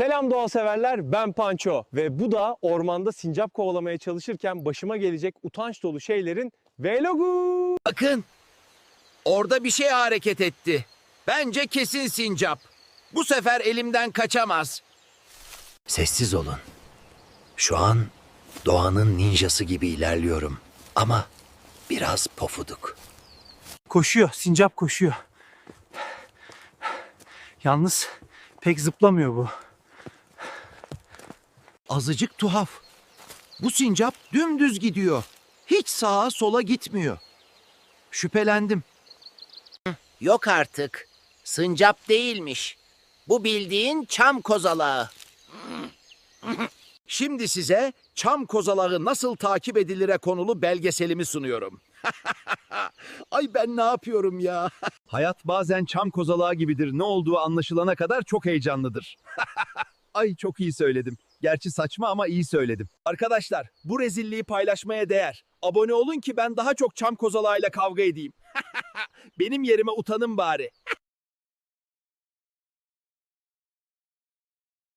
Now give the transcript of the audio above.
Selam doğa severler ben Panço ve bu da ormanda sincap kovalamaya çalışırken başıma gelecek utanç dolu şeylerin vlogu. Bakın. Orada bir şey hareket etti. Bence kesin sincap. Bu sefer elimden kaçamaz. Sessiz olun. Şu an doğanın ninjası gibi ilerliyorum. Ama biraz pofuduk. Koşuyor, sincap koşuyor. Yalnız pek zıplamıyor bu. Azıcık tuhaf. Bu sincap dümdüz gidiyor. Hiç sağa sola gitmiyor. Şüphelendim. Yok artık. Sıncap değilmiş. Bu bildiğin çam kozalağı. Şimdi size çam kozalağı nasıl takip edilire konulu belgeselimi sunuyorum. Ay ben ne yapıyorum ya? Hayat bazen çam kozalağı gibidir. Ne olduğu anlaşılana kadar çok heyecanlıdır. Ay çok iyi söyledim. Gerçi saçma ama iyi söyledim. Arkadaşlar bu rezilliği paylaşmaya değer. Abone olun ki ben daha çok çam kozalağıyla kavga edeyim. Benim yerime utanın bari.